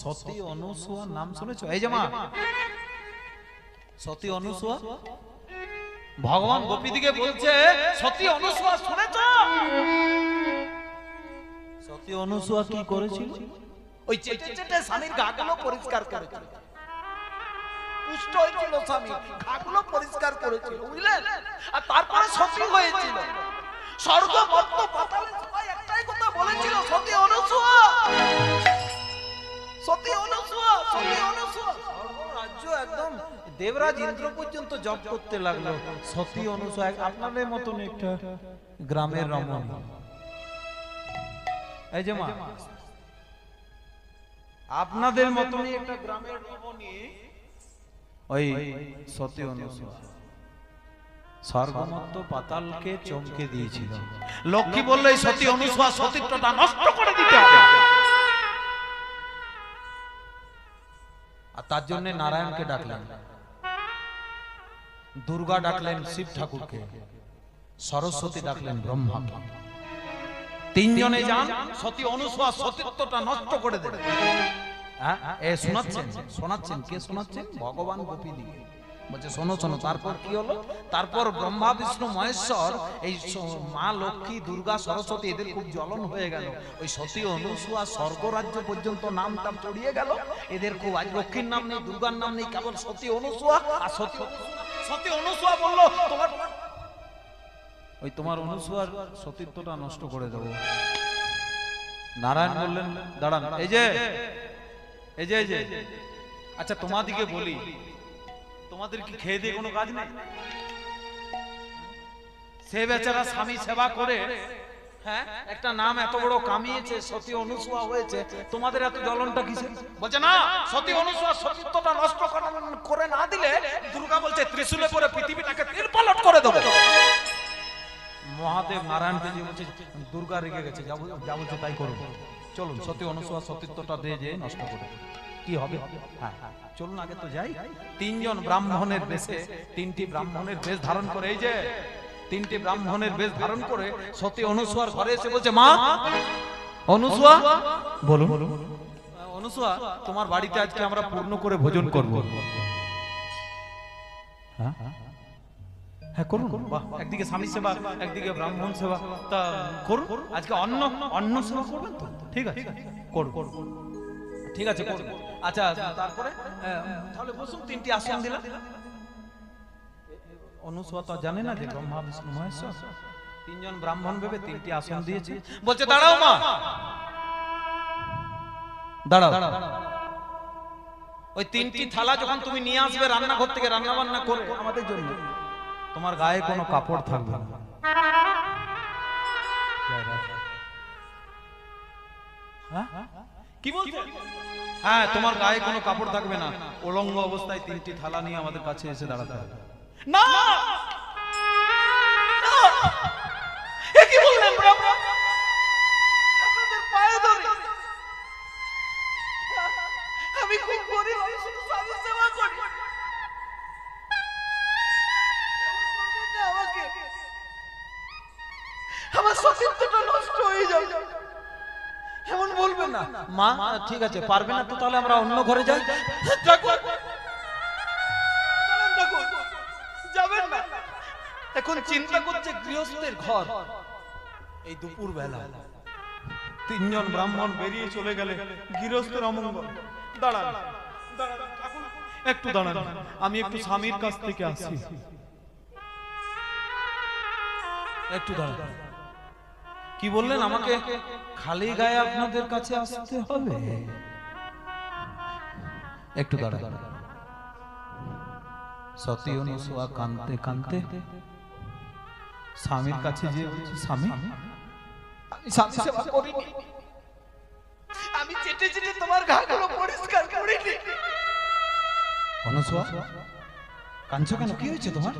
সতী অনুসুয়া নাম শুনেছো? এই যে মা সতী অনুসুয়া? ভগবান গোপীদিকে বলছে সতী অনুসুয়া শুনেছ? সতী অনুসুয়া কি করেছিল? ওই চেটে চেটে স্বামীর গাগুলো পরিষ্কার করেছিল। পুষ্ট হয়েছিল স্বামী ঘাগুলো পরিষ্কার করেছিল বুঝলেন? আর তারপরে সতী হয়েছিল। স্বর্গ মর্ত পাতালে সবাই একটাই কথা বলেছিল সতী অনুসুয়া! দেবরাজ ইন্দ্র পর্যন্ত জপ করতে লাগল সতী আপনাদের মতন একটা গ্রামের আপনাদের মতনই একটা গ্রামের রমণী ওই সতী অনুসুয়া। পাতালকে চমকে দিয়েছিল লক্ষ্মী বললে সতী অনুসুয়া সতীত্বটা নষ্ট করে তার জন্য নারায়ণকে ডাকলেন। দুর্গা ডাকলেন শিব ঠাকুরকে, সরস্বতী ডাকলেন ব্রহ্মাকে। তিনজনে যান, সতী অনুসার সতীত্বটা নষ্ট করে দেবে হ্যাঁ শোনাচ্ছেন? শোনাচ্ছেন? কে শোনাচ্ছেন? ভগবান গোপী দিকে বলছে, শোনো শোনো, তারপর কি হলো? তারপর ব্রহ্মা, বিষ্ণু, মহেশ্বর, এই মা, লক্ষ্মী, দুর্গা, সরস্বতী এদের খুব জ্বলন হয়ে গেল। ওই সতী অনুসুয়া স্বর্গরাজ্য পর্যন্ত নাম টাম চড়িয়ে গেল। এদের খুব আজ লক্ষ্মীর নাম নেই, দুর্গার নাম নেই, কেবল সতী অনুসুয়া আর সতী সতী অনুসুয়া বলল, তোমার ওই তোমার অনুসুয়ার সতীত্বটা নষ্ট করে দেবো। নারায়ণ বললেন, দাঁড়ান এই যে এই যে আচ্ছা তোমাদিকে বলি। তোমাদের কি খেয়ে দিয়ে কোনো কাজ নেই? সে বেচারা স্বামী সেবা করে। হ্যাঁ? একটা নাম এত বড় কামিয়েছে সতী অনুসুয়া হয়েছে। তোমাদের এত জ্বলনটা কিসে বলছে না সতী অনুসুয়া সতীত্বটা নষ্ট করে না দিলে দুর্গা বলছে ত্রিশূলে পরে পৃথিবীটাকে তিরপালট করে দেবো। মহাদেব নারায়ণকে যে বলছে দুর্গা রেগে গেছে যা বল- যা বলছে তাই করো। চলুন সতী অনুসুয়া সতীত্বটা দিয়ে যে নষ্ট করে। কি হবে? হ্যাঁ হ্যাঁ, চলুন আগে তো যাই। তিনজন ব্রাহ্মণের বেশে তিনটি ব্রাহ্মণের বেশ ধারণ করে। এই যে তিনটি ব্রাহ্মণের বেশ ধারণ করে সতী অনুসুয়ার ঘরে এসে বলছে মা অনুসুয়া বলুন। অনুসুয়া তোমার বাড়িতে আজকে আমরা পূর্ণ করে ভোজন করব। হ্যাঁ হ্যাঁ। করুন। বাহ একদিকে স্বামী সেবা একদিকে ব্রাহ্মণ সেবা। তা করুন। আজকে অন্ন অন্ন সেবা করবেন তো? ঠিক আছে। করুন। ঠিক আছে করুন। আচ্ছা তারপরে? তাহলে বসুন, তিনটি আসন দিলাম। অনুসুয়া তো জানে না যে ব্রহ্মা, বিষ্ণু, মহেশ্বর। তিনজন ব্রাহ্মণ ভেবে তিনটি আসন দিয়েছে। বলছে, দাঁড়াও মা। দাঁড়াও। ওই তিনটি থালা যখন তুমি নিয়ে আসবে রান্নাঘর থেকে রান্না বান্না করে, আমাদের জন্য। তোমার গায়ে কোনো কাপড় থাকবে না। হ্যাঁ? কি বলছো? হ্যাঁ তোমার গায়ে কোনো কাপড় থাকবে না। উলঙ্গ অবস্থায় তিনটি থালা নিয়ে আমাদের কাছে এসে দাঁড়াতে হবে। না! আমার সতীত্বটা নষ্ট হয়ে যাবে। এমন বলবেন না। মা ঠিক আছে পারবে না তো তাহলে আমরা অন্য ঘরে যাই। যাবেন না। এখন চিন্তা করছে গৃহস্থের ঘর। এই দুপুর বেলা তিনজন ব্রাহ্মণ বেরিয়ে চলে গেলে গৃহস্থের অমঙ্গল। দাঁড়ান দাঁড়ান, একটু দাঁড়ান। আমি একটু স্বামীর কাছ থেকে আসি। একটু দাঁড়ান। কি বললেন? আমাকে খালি গায়ে আপনাদের কাছে আসতে হবে? একটু দাঁড়ান। সতী অনুসুয়া কানতে কানতে স্বামীর কাছে যে স্বামী। আমি স্বামী সেবা করিনি। আমি চেটে চেটে তোমার ঘাগুলো পরিষ্কার করিনি। অনুসুয়া কেন? কি হয়েছে তোমার?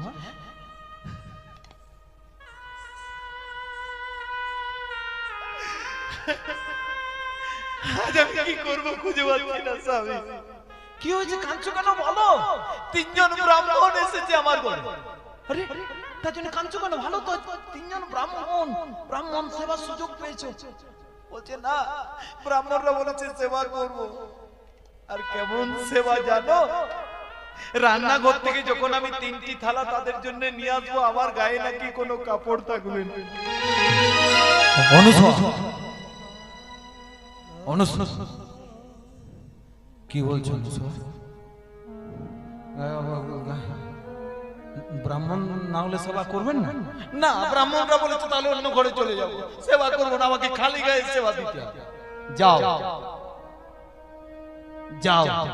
আজ আমি কি করব খুঁজে পাচ্ছি না স্বামী। কি হয়েছে কাঁদছো কেন বলো? তিনজন ব্রাহ্মণ এসেছে আমার ঘরে। আরে তার জন্য কাঁদছো কেন? ভালো তো তিনজন ব্রাহ্মণ। ব্রাহ্মণ সেবার সুযোগ পেয়েছ। বলছে না ব্রাহ্মণরা বলেছে সেবা করব। আর কেমন সেবা জানো? রান্নাঘর থেকে যখন আমি তিনটি থালা তাদের জন্য নিয়ে আসব আমার গায়ে নাকি কোনো কাপড় থাকবে না। কি বলছো ব্রাহ্মণ না হলে সেবা করবেন না? না ব্রাহ্মণরা বলেছে তাহলে অন্য ঘরে চলে যাব। সেবা করব না আমাকে খালি গায়ে সেবা দিতে যাও। যাও।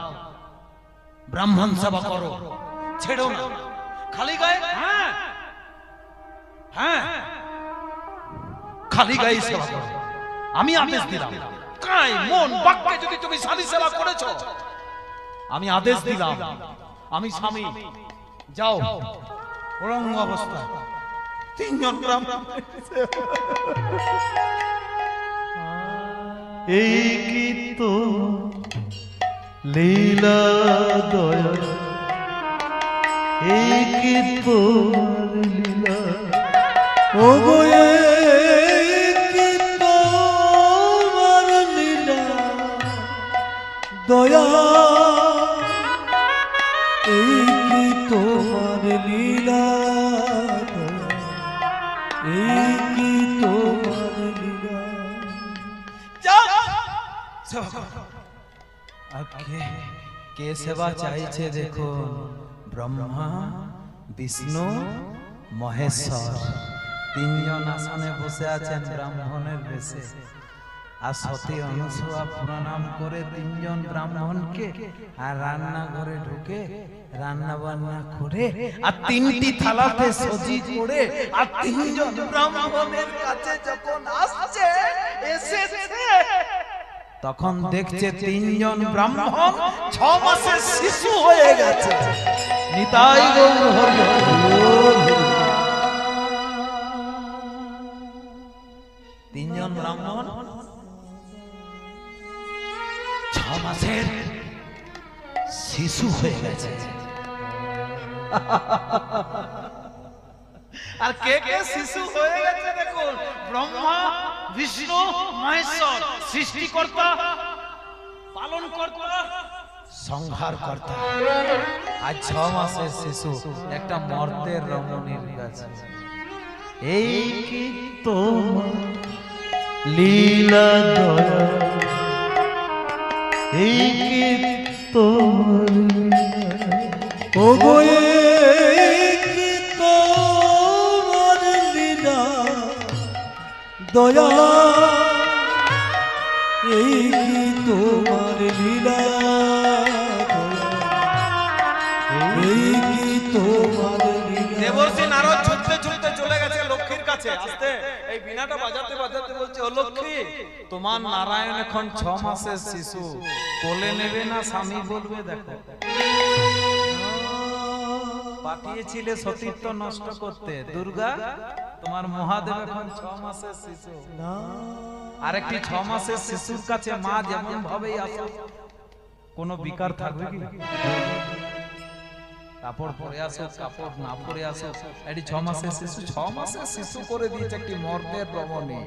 ব্রাহ্মণ সেবা করো। ছেড়ো না। খালি গায়ে? হ্যাঁ। হ্যাঁ। খালি গায়ে সেবা করো। আমি আদেশ দিলাম। মন বাক্যে যদি তুমি স্বামী সেবা করেছ আমি আদেশ দিলাম। আমি স্বামী। যাও। ওরঙ্গ অবস্থা তিনজন ব্রাহ্মণ এই কি তো লীলা দয়া? এই কি তো লীলা? ও গো দয়া, এই কি তোমার লীলা? এই তোমার লীলা? কে সেবা চাইছে দেখুন? ব্রহ্মা, বিষ্ণু, মহেশ্বর। তিনজন আসনে বসে আছেন ব্রাহ্মণের বেশে। আর সতী প্রণাম করে তিনজন আর ঢুকে করে আর তিনটি আর তিনজন তখন দেখছে তিনজন ব্রাহ্মণ ছ মাসের শিশু হয়ে গেছে। নিতাই গৌর হরি। মাসের শিশু হয়ে গেছে। আর কে কে শিশু হয়ে গেছে দেখুন? ব্রহ্মা, বিষ্ণু, মহেশ্বর, সৃষ্টিকর্তা পালন কর্তা সংহার কর্তা আজ ছ মাসের শিশু, একটা মর্তের রমণীর কাছে। এই কি তোমার লীলা দয়া? এই কি তোমার লীলা? ও গো এই কি তোমার লীলা দয়া এই কি তোমার লীলা? এই কি তোমার লীলা দেবর্ষি নারদ ছুটতে ছুটতে চলে গেছে লক্ষ্মীর কাছে আসতে এই বিনাটা বাজাতে বাজাতে বলছে, ও তোমার নারায়ণ এখন ছ মাসের শিশু। কোলে নেবে না স্বামী বলবে, দেখো। পাঠিয়েছিলে সতীত্ব নষ্ট করতে। দুর্গা, তোমার মহাদেব এখন ছ মাসের শিশু। আরেকটি ছ মাসের শিশুর কাছে মা যেমন ভাবেই আসো কোনো বিকার থাকবে কি কাপড় পরে আসো কাপড় না পরে আসো। এটি ছ মাসের শিশু ছ মাসের শিশু করে দিয়েছে একটি মর্দের রমণী।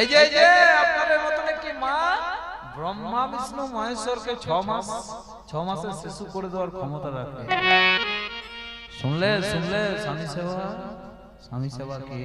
এই যে এই যে আপনাদের মতন একটি মা ব্রহ্মা বিষ্ণু মহেশ্বরকে ছ মাস ছ মাসের শিশু করে দেওয়ার ক্ষমতা রাখে। শুনলে শুনলে স্বামী সেবা স্বামী সেবা কি?